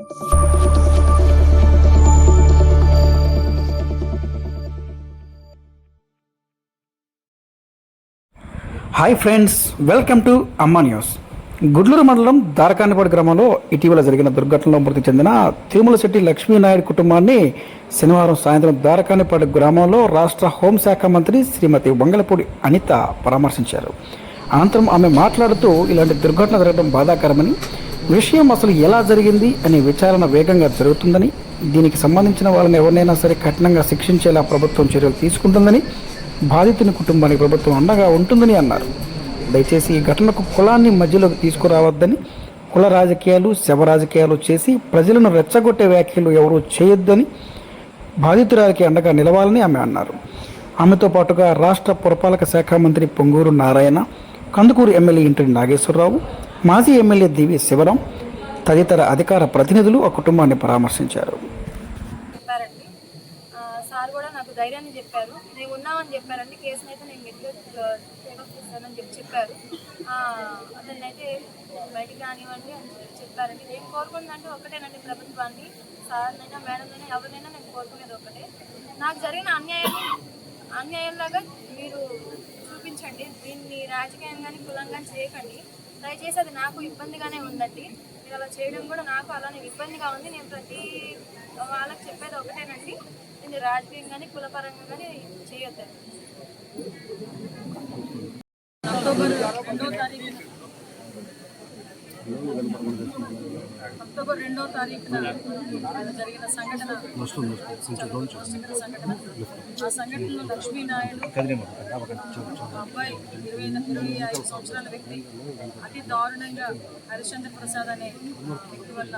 Hi friends welcome to Amma news. Gudluru మండలం దారకానిపాడు గ్రామంలో ఇటీవల జరిగిన దుర్ఘటనలో మృతి చెందిన తిరుమల శెట్టి లక్ష్మీనాయుడు కుటుంబాన్ని శనివారం సాయంత్రం దారకానిపాడు గ్రామంలో రాష్ట్ర హోంశాఖ మంత్రి శ్రీమతి వంగలపూడి అనిత పరామర్శించారు. అనంతరం ఆమె మాట్లాడుతూ ఇలాంటి దుర్ఘటన జరగడం బాధాకరమని విషయం అసలు ఎలా జరిగింది అనే విచారణ వేగంగా జరుగుతుందని దీనికి సంబంధించిన వాళ్ళని ఎవరినైనా సరే కఠినంగా శిక్షించేలా ప్రభుత్వం చర్యలు తీసుకుంటుందని బాధితుని కుటుంబానికి ప్రభుత్వం అండగా ఉంటుందని అన్నారు. దయచేసి ఈ ఘటనకు కులాన్ని మధ్యలోకి తీసుకురావద్దని కుల రాజకీయాలు శవ రాజకీయాలు చేసి ప్రజలను రెచ్చగొట్టే వ్యాఖ్యలు ఎవరూ చేయొద్దని బాధితురాలికి అండగా నిలవాలని ఆమె అన్నారు. ఆమెతో పాటుగా రాష్ట్ర పురపాలక శాఖ మంత్రి పొంగూరు నారాయణ కందుకూరు ఎమ్మెల్యే ఇంటి నాగేశ్వరరావు మాజీ ఎమ్మెల్యే దివి శివరాం తదితర అధికార ప్రతినిధులు ఆ కుటుంబాన్ని పరామర్శించారు. చెప్పారండి. సార్ కూడా నాకు ధైర్యాన్ని చెప్పారు. నేను ఉన్నామని చెప్పారండి. కేసుని అయితే నేను గట్టిగా చేస్తానని చెప్పి చెప్పారు. అతన్ని అయితే బయటికి రానివ్వండి అని చెప్పారండి. నేను కోరుకుందంటే ఒకటేనండి ప్రభుత్వాన్ని. సార్నైనా మేడంనైనా ఎవరినైనా నేను కోరుకునేది ఒకటే. నాకు జరిగిన అన్యాయాన్ని అన్యాయంలాగా మీరు చూపించండి. దీన్ని రాజకీయంగాని కులంగా చేయకండి. దయచేసి అది నాకు ఇబ్బందిగానే ఉందండి. మీరు అలా చేయడం కూడా నాకు అలానే ఇబ్బందిగా ఉంది. నేను ప్రతి వాళ్ళకి చెప్పేది ఒకటేనండి. ఇది రాజకీయం కానీ కులపరంగా కానీ చేయొద్దండి. అక్టోబర్ రెండో తారీఖున అక్టోబర్ రెండో తారీఖున జరిగిన సంఘటన. సంఘటన ఆ సంఘటనలో లక్ష్మీనాయుడు ఆ అబ్బాయి ఇరవై ఇరవై ఐదు సంవత్సరాల వ్యక్తి. అతి దారుణంగా హరిశ్చంద్ర ప్రసాద్ అనే వ్యక్తి వల్ల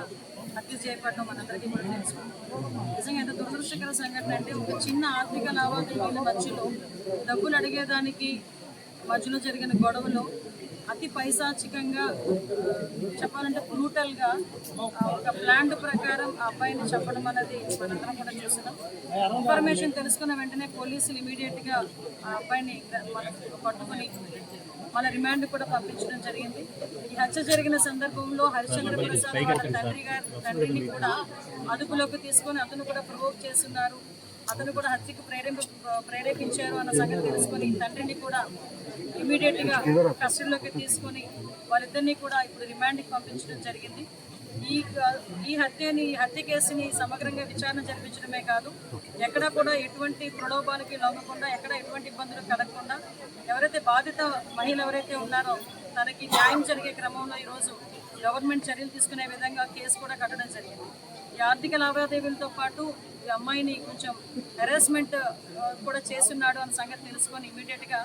హత్య చేయబడడం మనందరికీ కూడా తెలుసు. నిజంగా ఎంత దురదృష్టకర సంఘటన అంటే ఒక చిన్న ఆర్థిక లావాదేవీల మధ్యలో డబ్బులు అడిగేదానికి మధ్యలో జరిగిన గొడవలో అతి పైశాచికంగా చెప్పాలంటే బ్రూటల్గా ఒక ప్లాంట్ ప్రకారం ఆ అబ్బాయిని చెప్పడం అనేది మనందరం కూడా చూసినాం. ఇన్ఫర్మేషన్ తెలుసుకున్న వెంటనే పోలీసులు ఇమీడియట్గా ఆ అబ్బాయిని పట్టుకుని మన రిమాండ్ కూడా పంపించడం జరిగింది. ఈ హత్య జరిగిన సందర్భంలో హరిచంద్ర ప్రసాద్ వాళ్ళ తండ్రి గారి తండ్రిని కూడా అదుపులోకి తీసుకొని అతను కూడా ప్రవోక్ చేస్తున్నారు. అతను కూడా హత్యకు ప్రేరేప ప్రేరేపించారు అన్న సంగతి తెలుసుకొని తండ్రిని కూడా ఇమీడియట్గా కస్టడీలోకి తీసుకొని వాళ్ళిద్దరినీ కూడా ఇప్పుడు రిమాండ్కి పంపించడం జరిగింది. ఈ ఈ హత్యని ఈ హత్య కేసుని సమగ్రంగా విచారణ జరిపించడమే కాదు ఎక్కడా కూడా ఎటువంటి ప్రలోభాలకి లొంగకుండా ఎక్కడ ఎటువంటి ఇబ్బందులు కలగకుండా ఎవరైతే బాధిత మహిళ ఎవరైతే ఉన్నారో తనకి న్యాయం జరిగే క్రమంలో ఈరోజు గవర్నమెంట్ చర్యలు తీసుకునే విధంగా కేసు కూడా కట్టడం జరిగింది. ఆర్థిక లావాదేవీలతో పాటు ఈ అమ్మాయిని కొంచెం హెరాస్మెంట్ కూడా చేస్తున్నాడు అన్న సంగతి తెలుసుకొని ఇమీడియట్గా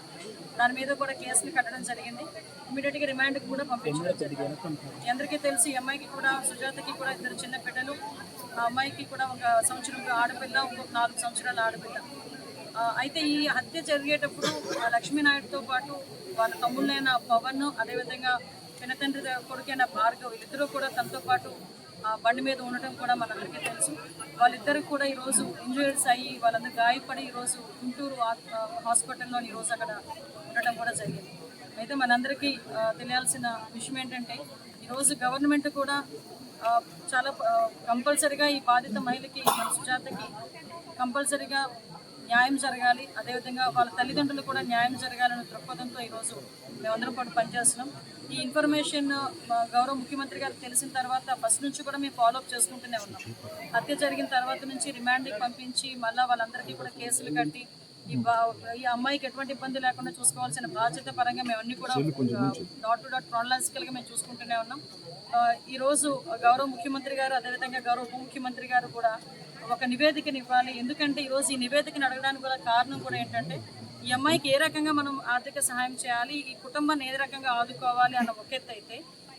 దాని మీద కూడా కేసులు కట్టడం జరిగింది. ఇమీడియట్గా రిమాండ్ కూడా పంపించడం అందరికీ తెలిసి ఈ అమ్మాయికి కూడా సుజాతకి కూడా ఇద్దరు చిన్న బిడ్డలు ఆ అమ్మాయికి కూడా ఒక సంవత్సరం ఆడపిల్ల ఇంకొక నాలుగు సంవత్సరాల ఆడపిల్ల. అయితే ఈ హత్య జరిగేటప్పుడు ఆ లక్ష్మీనాయుడుతో పాటు వాళ్ళ తమ్ముళ్ళైన పవన్ అదేవిధంగా పినతండ్రి కొడుకైన భార్గవ్ వీళ్ళిద్దరూ కూడా తనతో పాటు బండి మీద ఉండటం కూడా మనందరికీ తెలుసు. వాళ్ళిద్దరు కూడా ఈరోజు ఇంజూరీస్ అయ్యి వాళ్ళందరూ గాయపడి ఈరోజు గుంటూరు హాస్పిటల్లో ఈరోజు అక్కడ ఉండటం కూడా జరిగింది. అయితే మనందరికీ తెలియాల్సిన విషయం ఏంటంటే ఈరోజు గవర్నమెంట్ కూడా చాలా కంపల్సరిగా ఈ బాధిత మహిళకి మన సుజాతకి కంపల్సరిగా న్యాయం జరగాలి. అదేవిధంగా వాళ్ళ తల్లిదండ్రులు కూడా న్యాయం జరగాలనే దృక్పథంతో ఈరోజు మేమందరం కూడా పనిచేస్తున్నాం. ఈ ఇన్ఫర్మేషన్ గౌరవ ముఖ్యమంత్రి గారికి తెలిసిన తర్వాత ఫస్ట్ నుంచి కూడా మేము ఫాలోఅప్ చేసుకుంటూనే ఉన్నాం. హత్య జరిగిన తర్వాత నుంచి రిమాండ్కి పంపించి మళ్ళీ వాళ్ళందరికీ కూడా కేసులు కట్టి ఈ బా ఈ అమ్మాయికి ఎటువంటి ఇబ్బంది లేకుండా చూసుకోవాల్సిన బాధ్యత పరంగా మేము అన్ని కూడా డాట్ టు డాట్ క్రానలాజికల్గా మేము చూసుకుంటూనే ఉన్నాం. ఈరోజు గౌరవ ముఖ్యమంత్రి గారు అదేవిధంగా గౌరవ ఉప ముఖ్యమంత్రి గారు కూడా ఒక నివేదికని ఇవ్వాలి. ఎందుకంటే ఈరోజు ఈ నివేదికను అడగడానికి కూడా కారణం కూడా ఏంటంటే ఈ అమ్మాయికి ఏ రకంగా మనం ఆర్థిక సహాయం చేయాలి? ఈ కుటుంబాన్ని ఏ రకంగా ఆదుకోవాలి? అన్న ఒక ఎత్తు అయితే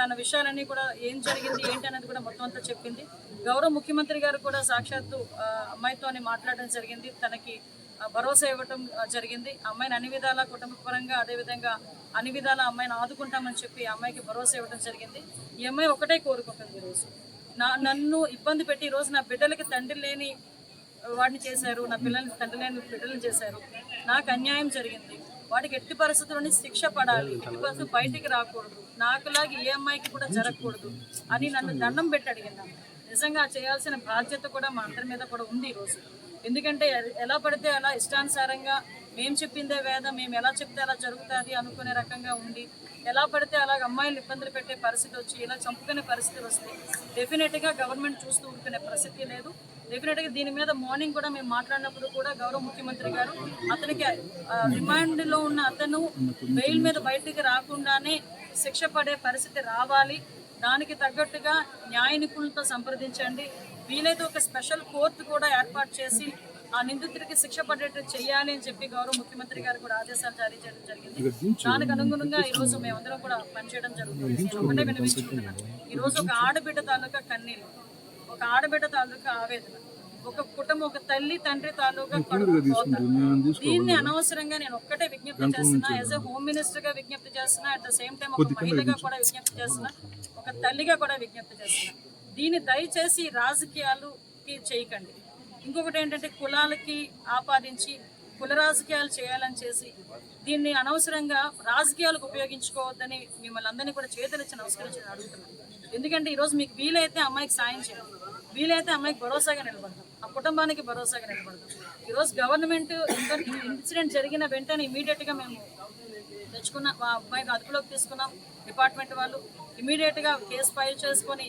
తన విషయాలన్నీ కూడా ఏం జరిగింది ఏంటి అనేది కూడా మొత్తం అంతా చెప్పింది. గౌరవ ముఖ్యమంత్రి గారు కూడా సాక్షాత్తు అమ్మాయితోనే అమ్మాయితోని మాట్లాడడం జరిగింది. తనకి భరోసా ఇవ్వటం జరిగింది. అమ్మాయిని అన్ని విధాల కుటుంబ పరంగా అదేవిధంగా అన్ని విధాల అమ్మాయిని ఆదుకుంటామని చెప్పి అమ్మాయికి భరోసా ఇవ్వడం జరిగింది. ఈ అమ్మాయి ఒకటే కోరుకుంటుంది ఈరోజు. నా నన్ను ఇబ్బంది పెట్టి ఈరోజు నా బిడ్డలకి తండ్రి లేని వాడిని చేశారు నా పిల్లల్ని తండ్రి లేని బిడ్డలను చేశారు. నాకు అన్యాయం జరిగింది. వాడికి ఎట్టి పరిస్థితుల్లోని శిక్ష పడాలి. ఎట్టి పరిస్థితులు బయటికి రాకూడదు. నాకులాగా ఏ అమ్మాయికి కూడా జరగకూడదు అని నన్ను దండం పెట్టి అడిగినాను నిజంగా చేయాల్సిన బాధ్యత కూడా మా అందరి మీద కూడా ఉంది ఈరోజు ఎందుకంటే ఎ- ఎలా పడితే అలా ఇష్టానుసారంగా మేము చెప్పిందే వేదం మేము ఎలా చెప్తే అలా జరుగుతుంది అనుకునే రకంగా ఉండి ఎలా పడితే అలాగ అమ్మాయిలు ఇబ్బందులు పెట్టే పరిస్థితి వచ్చి ఇలా చంపుకునే పరిస్థితి వస్తే డెఫినెట్గా గవర్నమెంట్ చూస్తూ ఉంటునే పరిస్థితి లేదు. డెఫినెట్గా దీని మీద మార్నింగ్ కూడా మేము మాట్లాడినప్పుడు కూడా గౌరవ ముఖ్యమంత్రి గారు అతనికి రిమాండ్లో ఉన్న అతను బెయిల్ మీద బయటికి రాకుండానే శిక్ష పడే పరిస్థితి రావాలి. దానికి తగ్గట్టుగా న్యాయ నిపుణులతో సంప్రదించండి. వీలైతే ఒక స్పెషల్ కోర్టు కూడా ఏర్పాటు చేసి ఆ నిందితుడికి శిక్ష పడేట్టు చేయాలి అని చెప్పి గౌరవ ముఖ్యమంత్రి గారు కూడా ఆదేశాలు జారీ చేయడం జరిగింది. దానికి అనుగుణంగా ఈ రోజు మేమందరం కూడా పనిచేయడం జరుగుతుంది. ఒకటే వినిపించుకుంటున్నాను. ఈ రోజు ఒక ఆడబిడ్డ తాలూకా కన్నీళ్ళు ఒక ఆడబిడ్డ తాలూకా ఆవేదన. ఒక కుటుంబం ఒక తల్లి తండ్రి తాలూకా. దీన్ని అనవసరంగా నేను ఒక్కటే విజ్ఞప్తి చేస్తున్నా. యాజ్ ఎ హోమ్ మినిస్టర్గా విజ్ఞప్తి చేస్తున్నా అట్ ద సేమ్ టైం ఒక మహిళగా కూడా విజ్ఞప్తి చేస్తున్నా ఒక తల్లిగా కూడా విజ్ఞప్తి చేస్తున్నా. దీన్ని దయచేసి రాజకీయాలుకి చేయకండి. ఇంకొకటి ఏంటంటే కులాలకి ఆపాదించి కుల రాజకీయాలు చేయాలని చేసి దీన్ని అనవసరంగా రాజకీయాలకు ఉపయోగించుకోవద్దని మిమ్మల్ని అందరినీ కూడా చేతులెచ్చి నమస్కరించని అడుగుతున్నాను. ఎందుకంటే ఈరోజు మీకు వీలైతే అమ్మాయికి సాయం చేయండి. వీలైతే అమ్మాయికి భరోసాగా నిలబడతాం ఆ కుటుంబానికి భరోసాగా నిలబడతాం ఈరోజు గవర్నమెంట్ ఇన్సిడెంట్ జరిగిన వెంటనే ఇమీడియట్గా మేము తెచ్చుకున్న మా అమ్మాయికి అదుపులోకి తీసుకున్నాం. డిపార్ట్మెంట్ వాళ్ళు ఇమీడియట్గా కేసు ఫైల్ చేసుకొని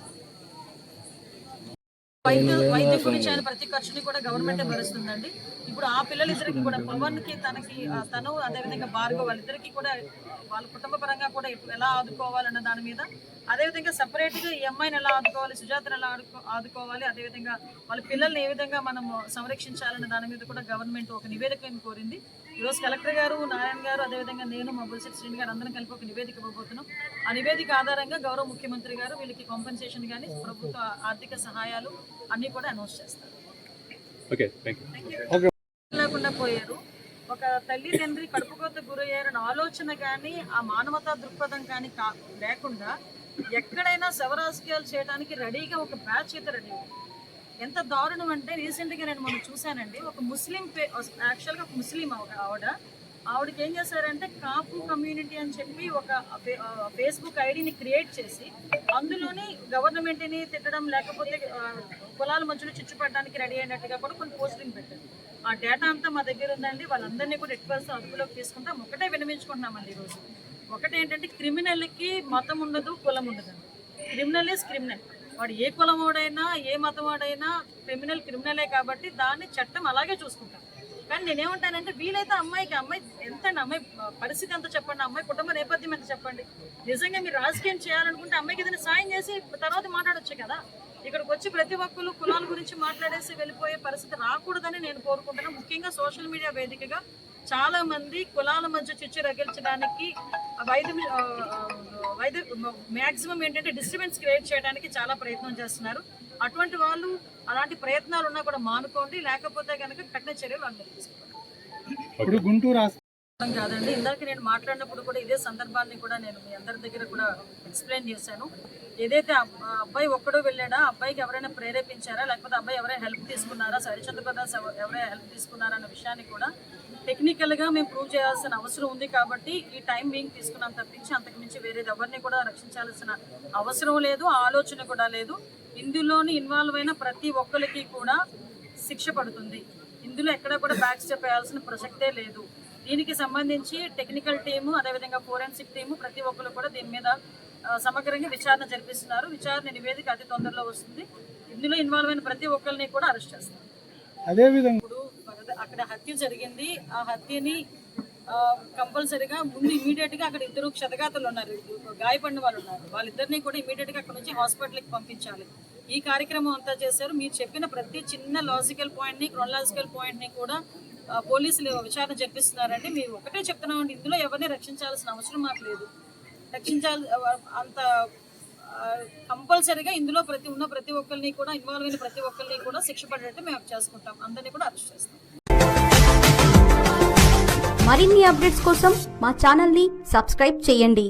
వైద్య వైద్య గురించి ఆయన ప్రతి ఖర్చుని కూడా గవర్నమెంటే భరిస్తుందండి. ఇప్పుడు ఆ పిల్లలిద్దరికి కూడా పవన్కి తనకి తను అదేవిధంగా భార్గవ్ వాళ్ళిద్దరికి కూడా వాళ్ళ కుటుంబ పరంగా కూడా ఎలా ఆదుకోవాలన్న దాని మీద అదేవిధంగా సపరేట్గా ఈ అమ్మాయిని ఎలా ఆదుకోవాలి సుజాతను ఎలా ఆడుకో ఆదుకోవాలి అదేవిధంగా వాళ్ళ పిల్లల్ని ఏ విధంగా మనం సంరక్షించాలన్న దాని మీద కూడా గవర్నమెంట్ ఒక నివేదికను కోరింది. ఈరోజు కలెక్టర్ గారు నారాయణ గారు అదేవిధంగా నేను మా బుల్సెట్ శ్రీని గారు అందరం కలిపి ఒక నివేదిక ఇవ్వబోతున్నాం. ఆ నివేదిక ఆధారంగా గౌరవ ముఖ్యమంత్రి గారు వీళ్ళకి కాంపెన్సేషన్ కానీ ప్రభుత్వ ఆర్థిక సహాయాలు అన్నీ కూడా అనౌన్స్ చేస్తారు. లేకుండా పోయారు. ఒక తల్లి తండ్రి కడుపుకోత గురయ్యారన్న ఆలోచన కానీ ఆ మానవతా దృక్పథం కానీ కా లేకుండా ఎక్కడైనా శవరాజకీయాలు చేయడానికి రెడీగా ఒక బ్యాచ్ అయితే రెడీ. ఎంత దారుణం అంటే రీసెంట్గా నేను మొన్న చూశానండి. ఒక ముస్లిం యాక్చువల్గా ఒక ముస్లిం ఆవిడ ఆవిడ ఆవిడకి ఏం చేశారంటే కాపు కమ్యూనిటీ అని చెప్పి ఒక ఫేస్బుక్ ఐడిని క్రియేట్ చేసి అందులోని గవర్నమెంట్ని తిట్టడం లేకపోతే కులాల మధ్యలో చిచ్చుపడడానికి రెడీ అయినట్టుగా కూడా కొన్ని పోస్టింగ్ పెట్టారు. ఆ డేటా అంతా మా దగ్గర ఉందండి. వాళ్ళందరినీ కూడా ఎట్వర్స్ అదుపులోకి తీసుకుంటాం. ఒకటే వినమించుకుంటున్నామండి ఈరోజు. ఒకటి ఏంటంటే క్రిమినల్కి మతం ఉండదు కులం ఉండదు. క్రిమినల్ ఇస్ క్రిమినల్ వాడు ఏ కులం వాడైనా ఏ మతం వాడైనా క్రిమినల్ క్రిమినలే కాబట్టి దాన్ని చట్టం అలాగే చూసుకుంటాం కానీ నేనేమంటానంటే వీలైతే అమ్మాయికి అమ్మాయి ఎంత అమ్మాయి పరిస్థితి ఎంత చెప్పండి అమ్మాయి కుటుంబ నేపథ్యం ఎంత చెప్పండి. నిజంగా మీరు రాజకీయం చేయాలనుకుంటే అమ్మాయికి ఏదైనా సాయం చేసి తర్వాత మాట్లాడొచ్చు కదా. ఇక్కడికి వచ్చి ప్రతి ఒక్కరు కులాల గురించి మాట్లాడేసి వెళ్ళిపోయే పరిస్థితి రాకూడదని నేను కోరుకుంటున్నాను ముఖ్యంగా సోషల్ మీడియా వేదికగా చాలా మంది కులాల మధ్య చిచ్చు రగిల్చడానికి వైద్యం వైద్య మ్యాక్సిమం ఏంటంటే డిస్టర్బెన్స్ క్రియేట్ చేయడానికి చాలా ప్రయత్నం చేస్తున్నారు. అటువంటి వాళ్ళు అలాంటి ప్రయత్నాలు ఉన్నా కూడా మానుకోండి లేకపోతే కనుక కఠిన చర్యలు అందరూ ఇప్పుడు గుంటూరు కాదండి. ఇందాక నేను మాట్లాడినప్పుడు కూడా ఇదే సందర్భాన్ని కూడా నేను మీ అందరి దగ్గర కూడా ఎక్స్ప్లెయిన్ చేశాను. ఏదైతే అబ్బాయి ఒక్కడో వెళ్ళాడా? అబ్బాయికి ఎవరైనా ప్రేరేపించారా? లేకపోతే అబ్బాయి ఎవరైనా హెల్ప్ తీసుకున్నారా? సరిచంద్ర ప్రదాస్ ఎవరైనా హెల్ప్ తీసుకున్నారా అన్న విషయాన్ని కూడా టెక్నికల్గా మేము ప్రూవ్ చేయాల్సిన అవసరం ఉంది కాబట్టి ఈ టైం బీయింగ్ తీసుకున్నాం తప్పించి అంతకుమించి వేరేది ఎవరిని కూడా రక్షించాల్సిన అవసరం లేదు ఆలోచన కూడా లేదు. ఇందులోని ఇన్వాల్వ్ అయిన ప్రతి ఒక్కరికి కూడా శిక్ష పడుతుంది. ఇందులో ఎక్కడ కూడా బ్యాక్ స్టెప్ వేయాల్సిన ప్రసక్తే లేదు. దీనికి సంబంధించి టెక్నికల్ టీము అదేవిధంగా ఫోరెన్సిక్ టీము ప్రతి ఒక్కరు కూడా దీని మీద సమగ్రంగా విచారణ జరిపిస్తున్నారు. విచారణ నివేదిక అతి తొందరలో వస్తుంది. ఇందులో ఇన్వాల్వ్ అయిన ప్రతి ఒక్కరిని కూడా అరెస్ట్ చేస్తారు. ఇప్పుడు అక్కడ- హత్య జరిగింది. ఆ హత్యని కంపల్సరీగా ముందు ఇమీడియట్గా అక్కడ ఇద్దరు క్షతగాతలు ఉన్నారు. గాయపడిన వాళ్ళు ఉన్నారు. వాళ్ళిద్దరిని కూడా ఇమీడియట్గా అక్కడ నుంచి హాస్పిటల్కి పంపించాలి. ఈ కార్యక్రమం అంతా చేశారు. మీరు చెప్పిన ప్రతి చిన్న లాజికల్ పాయింట్ని క్రొనలాజికల్ పాయింట్ని కూడా పోలీసులు విచారణ జరిపిస్తున్నారండి. మేము ఒకటే చెప్తున్నామండి ఇందులో ఎవరిని రక్షించాల్సిన అవసరం మాకు లేదు. రక్షించాలి అంత కంపల్సరీగా ఇందులో ప్రతి ఉన్న ప్రతి ఒక్కరిని కూడా ఇన్వాల్వ్ అయిన ప్రతి ఒక్కరిని కూడా శిక్ష పడేటట్టు మేము చేసుకుంటాం. అందరినీ కూడా అరెస్ట్ చేస్తాం. మరిన్ని అప్డేట్స్ కోసం మా ఛానల్ని సబ్స్క్రైబ్ చేయండి.